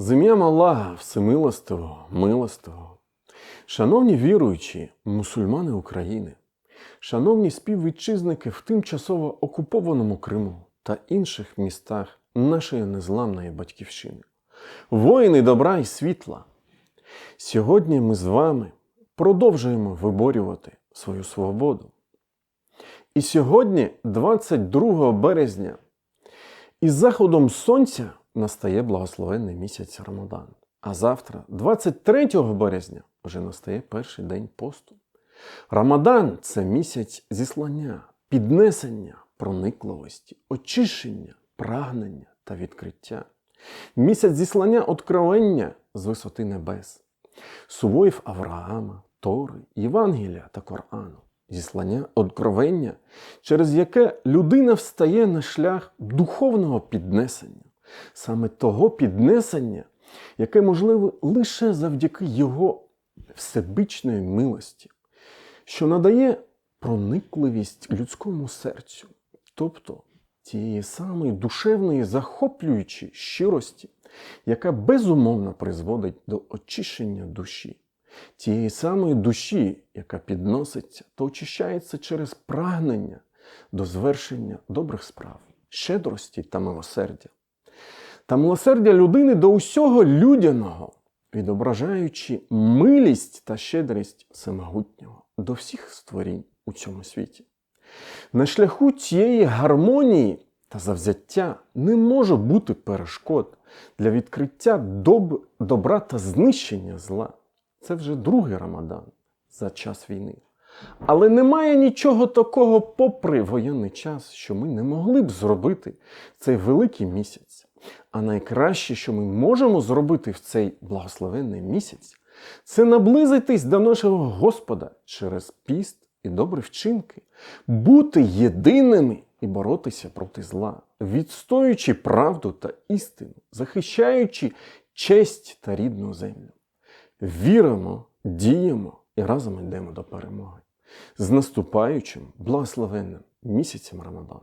З ім'ям Аллаха Всемилостивого, милостивого. Шановні віруючі, мусульмани України, шановні співвітчизники в тимчасово окупованому Криму та інших містах нашої незламної батьківщини, воїни добра і світла. Сьогодні ми з вами продовжуємо виборювати свою свободу. І сьогодні, 22 березня, із заходом сонця настає благословенний місяць Рамадан. А завтра, 23 березня, вже настає перший день посту. Рамадан це місяць зіслання, піднесення, проникливості, очищення, прагнення та відкриття. Місяць зіслання откровення з висоти небес, сувоїв Авраама, Тори, Євангелія та Корану, зіслання откровення, через яке людина встає на шлях духовного піднесення, саме того піднесення, яке можливе лише завдяки його всебичної милості, що надає проникливість людському серцю, тобто тієї самої душевної захоплюючої щирості, яка безумовно призводить до очищення душі, тієї самої душі, яка підноситься та очищається через прагнення до звершення добрих справ, щедрості та милосердя. Та милосердя людини до усього людяного, відображаючи милість та щедрість всемогутнього до всіх створінь у цьому світі. На шляху цієї гармонії та завзяття не може бути перешкод для відкриття доб... добра та знищення зла. Це вже другий Рамадан за час війни. Але немає нічого такого, попри воєнний час, що ми не могли б зробити цей великий місяць. А найкраще, що ми можемо зробити в цей благословенний місяць, це наблизитись до нашого Господа через піст і добрі вчинки, бути єдиними і боротися проти зла, відстоюючи правду та істину, захищаючи честь та рідну землю. Віримо, діємо і разом йдемо до перемоги з наступаючим благословенним місяцем Рамадан.